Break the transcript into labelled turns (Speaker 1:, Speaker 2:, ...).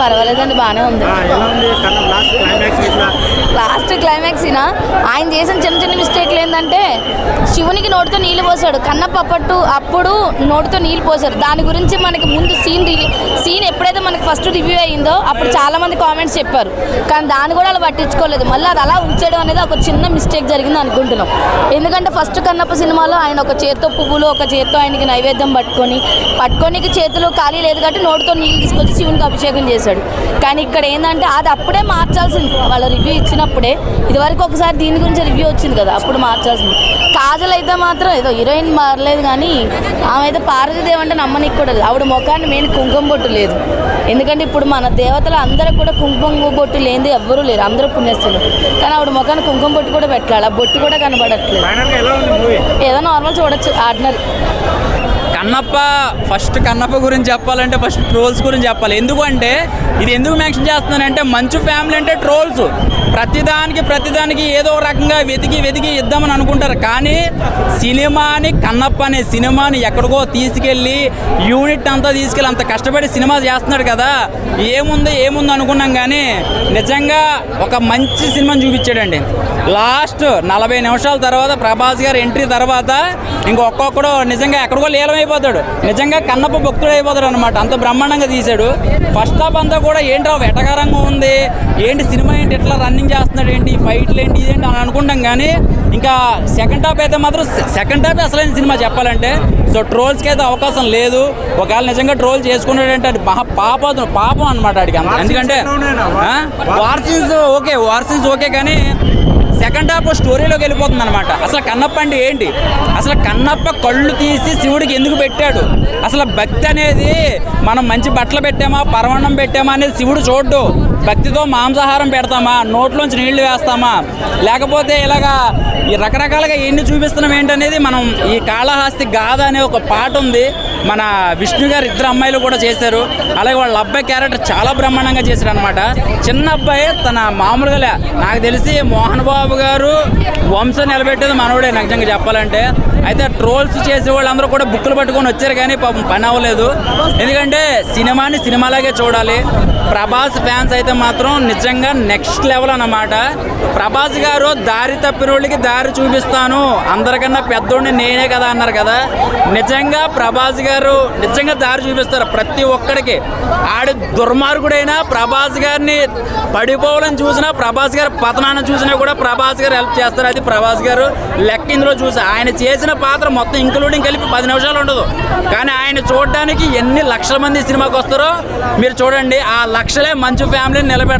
Speaker 1: పర్వాలేదండి బాగానే ఉంది.
Speaker 2: క్లైమాక్స్ ఇట్లా
Speaker 1: ఇనా ఆయన చేసిన చిన్న చిన్న మిస్టేక్లు ఏంటంటే శివునికి నోటితో నీళ్ళు పోసాడు. కన్నప్ప అప్పట్టు అప్పుడు నోటితో నీళ్ళు పోసారు దాని గురించి మనకి ముందు సీన్ సీన్ ఎప్పుడైతే మనకి ఫస్ట్ రివ్యూ అయ్యిందో అప్పుడు చాలా మంది కామెంట్స్ చెప్పారు. కానీ దాన్ని కూడా అలా పట్టించుకోలేదు. మళ్ళీ అది అలా ఉంచడం అనేది ఒక చిన్న మిస్టేక్ జరిగింది అనుకుంటున్నాం. ఎందుకంటే ఫస్ట్ కన్నప్ప సినిమాలో ఆయన ఒక చేత్తో పువ్వులు ఒక చేత్తో ఆయనకి నైవేద్యం పట్టుకొని పట్టుకోనికి చేతులు ఖాళీ లేదు కాబట్టి నోటితో నీళ్ళు తీసుకొచ్చి శివునికి అభిషేకం చేశాడు. కానీ ఇక్కడ ఏంటంటే అది అప్పుడే మార్చాల్సింది. వాళ్ళ రివ్యూ ఇచ్చినప్పుడే ఇదివరకు ఒకసారి దీని గురించి రివ్యూ వచ్చింది కదా అప్పుడు మార్చాల్సింది కాజల్ అయితే మాత్రం ఏదో హీరోయిన్ మారలేదు కానీ ఆమె అయితే పార్వతీదేవి అంటే నమ్మనికి కూడా లేదు. ఆవిడ ముఖాన్ని మెయిన్ కుంకుమ బొట్టు లేదు. ఎందుకంటే ఇప్పుడు మన దేవతలు అందరూ కూడా కుంకుమ బొట్టు లేనిది ఎవ్వరూ లేరు. అందరూ పుణ్యస్తులు. కానీ ఆవిడ ముఖాన్ని కుంకుమ బొట్టు కూడా పెట్టాలి. ఆ బొట్టు కూడా కనబడట్లేదు. ఏదో నార్మల్ చూడొచ్చు ఆర్డినరీ
Speaker 3: కన్నప్ప ఫస్ట్ కన్నప్ప గురించి చెప్పాలంటే ఫస్ట్ ట్రోల్స్ గురించి చెప్పాలి. ఎందుకంటే ఇది ఎందుకు మెన్షన్ చేస్తున్నానంటే మంచు ఫ్యామిలీ అంటే ట్రోల్స్ ప్రతిదానికి ప్రతిదానికి ఏదో రకంగా వెతికి వెతికి ఇద్దామని అనుకుంటారు. కానీ సినిమాని కన్నప్ప అనే సినిమాని ఎక్కడికో తీసుకెళ్ళి యూనిట్ అంతా తీసుకెళ్ళి అంత కష్టపడి సినిమా చేస్తున్నాడు కదా. ఏముంది ఏముంది అనుకున్నాం కానీ నిజంగా ఒక మంచి సినిమాని చూపించాడండి. లాస్ట్ నలభై నిమిషాల తర్వాత ప్రభాస్ గారు ఎంట్రీ తర్వాత ఇంకొక్కొక్కడు నిజంగా ఎక్కడికో లీలమైపోతాడు నిజంగా కన్నప్ప భక్తుడు అయిపోతాడు అనమాట అంత బ్రహ్మాండంగా తీశాడు. ఫస్ట్ హాఫ్ అంతా కూడా ఏంటో వెటకారంగా ఉంది? ఏంటి సినిమా ఏంటి? ఇట్లా రన్నింగ్ చేస్తున్నాడు? ఏంటి? ఫైట్లు ఏంటి? ఇదేంటి? అని అనుకుంటాం కానీ ఇంకా సెకండ్ హాఫ్ అయితే మాత్రం సెకండ్ హాఫ్ అసలైన సినిమా చెప్పాలంటే. సో ట్రోల్స్కి అయితే అవకాశం లేదు. ఒకవేళ నిజంగా ట్రోల్ చేసుకున్నాడంటే అది మహా పాపం పాపం అనమాట అడిగి ఎందుకంటే war scenes okay war scenes okay కానీ సెకండ్ హాఫ్ స్టోరీలోకి వెళ్ళిపోతుంది అనమాట అసలు కన్నప్ప అంటే ఏంటి? అసలు కన్నప్ప కళ్ళు తీసి శివుడికి ఎందుకు పెట్టాడు? అసలు భక్తి అనేది మనం మంచి బట్టలు పెట్టామా పరవణం పెట్టామా అనేది శివుడు చూడ్డు. భక్తితో మాంసాహారం పెడతామా నోట్లోంచి నీళ్ళు వేస్తామా? లేకపోతే ఇలాగా ఈ రకరకాలుగా ఎన్ని చూపిస్తున్నాం ఏంటనేది మనం ఈ కాళహస్తి గాథ అనే ఒక పాట ఉంది. మన విష్ణు గారు ఇద్దరు అమ్మాయిలు కూడా చేశారు. అలాగే వాళ్ళ అబ్బాయి క్యారెక్టర్ చాలా బ్రహ్మాండంగా చేశారు అనమాట చిన్న అబ్బాయి తన మామూలుగా నాకు తెలిసి మోహన్ బాబు గారు వంశం నిలబెట్టేది మనవడే నిజంగా చెప్పాలంటే. అయితే ట్రోల్స్ చేసే వాళ్ళందరూ కూడా బుక్కులు పట్టుకొని వచ్చారు కానీ పాపం పని అవ్వలేదు. ఎందుకంటే సినిమాని సినిమాలాగే చూడాలి. ప్రభాస్ ఫ్యాన్స్ అయితే మాత్రం నిజంగా నెక్స్ట్ లెవెల్ అన్నమాట. ప్రభాస్ గారు దారి తప్పిన వాళ్ళకి దారి చూపిస్తాను. అందరికన్నా పెద్దోడిని నేనే కదా అన్నారు కదా. నిజంగా ప్రభాస్ గారు నిజంగా దారి చూపిస్తారు. ప్రతి ఒక్కడికి ఆడి దుర్మార్గుడైనా ప్రభాస్ గారిని పడిపోవాలని చూసినా ప్రభాస్ గారు పతనాన్ని చూసినా కూడా ప్రభాస్ గారు హెల్ప్ చేస్తారు. అది ప్రభాస్ గారు లెక్క ఇందులో చూసి ఆయన చేసిన పాత్ర మొత్తం ఇంక్లూడింగ్ కలిపి పది నిమిషాలు ఉండదు. కానీ ఆయన చూడడానికి ఎన్ని లక్షల మంది సినిమాకి వస్తారో మీరు చూడండి ఆ లక్షలే మంచి ఫ్యామిలీని నిలబెడతారు